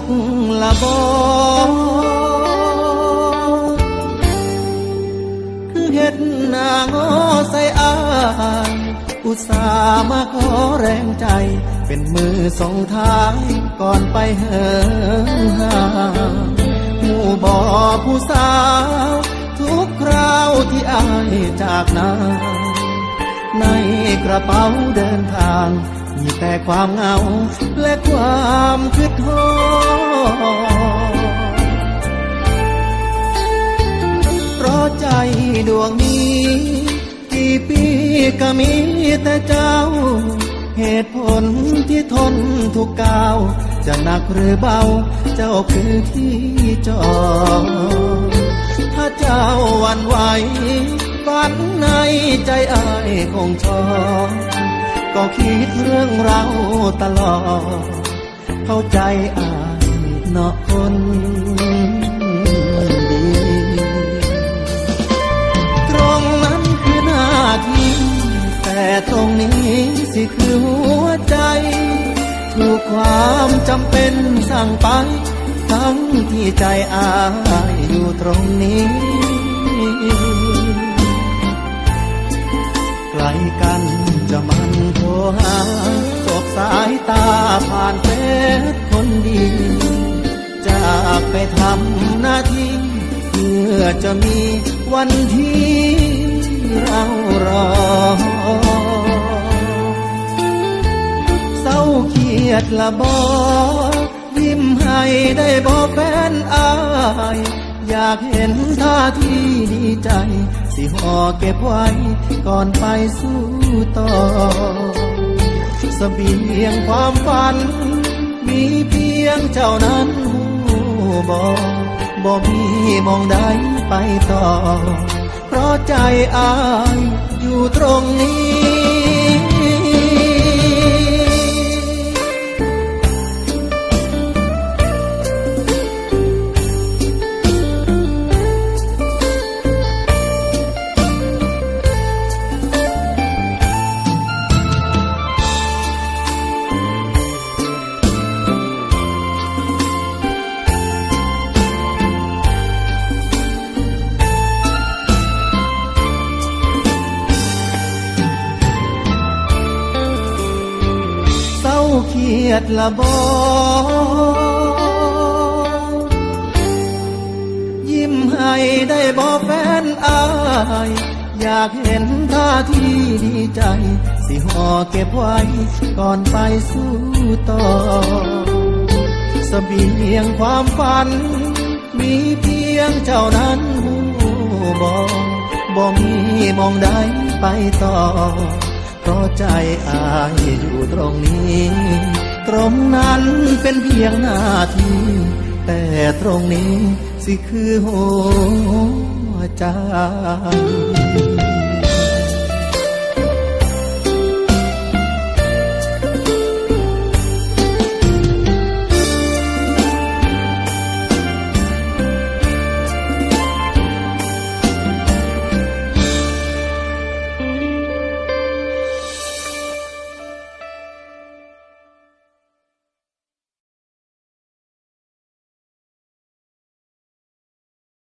กละบอคือเห็ดนางอใส่อายอุตส่าห์มาขอแรงใจ เป็นมือส่งท้ายก่อนไปเหินห่างหมู่บ่อผู้สาว ทุกคราวที่อายจากนาในกระเป๋าเดินทาง มีแต่ความเหงาและความคิดทอเพราะใจดวงนี้ กี่ปีก็มีแต่เจ้า เหตุผลที่ทนทุกก้าว จะหนักหรือเบา เจ้าคือที่จอดถ้าเจ้าวันไหวฝันในใจอายคงชอบ ก็คิดเรื่องเราตลอด เข้าใจอายเนาะคนดีตรงนั้นคือหน้าที่แต่ตรงนี้สิคือหัวใจ ถูกความจำเป็นสั่งไป ทั้งที่ใจอายอยู่ตรงนี้านเฟซคนดีจากไปทำหน้าที่เพื่อจะมีวันที่เรารอเศร้าเครียดละบอยิ้มให้ได้บอกแฟนอายอยากเห็นท่าที่ดีใจ สิห่อเก็บไว้ก่อนไปสู้ต่อ เบียงความฝัน มีเพียงเจ้านั้นหูบอกบอมีมองใดไปต่อ เพราะใจอายอยู่ตรงนี้ เครียดละบอยิ้มให้ได้บอกแฟนอาย อยากเห็นท่าที่ดีใจ สิห่อเก็บไว้ก่อนไปสู้ต่อสบียงความฝัน มีเพียงเจ้านั้นหูบอบอมีมองใดไปต่อ เพราะใจอายอยู่ตรงนี้ตรงนั้นเป็นเพียงหน้าที่ แต่ตรงนี้สิคือหัวใจ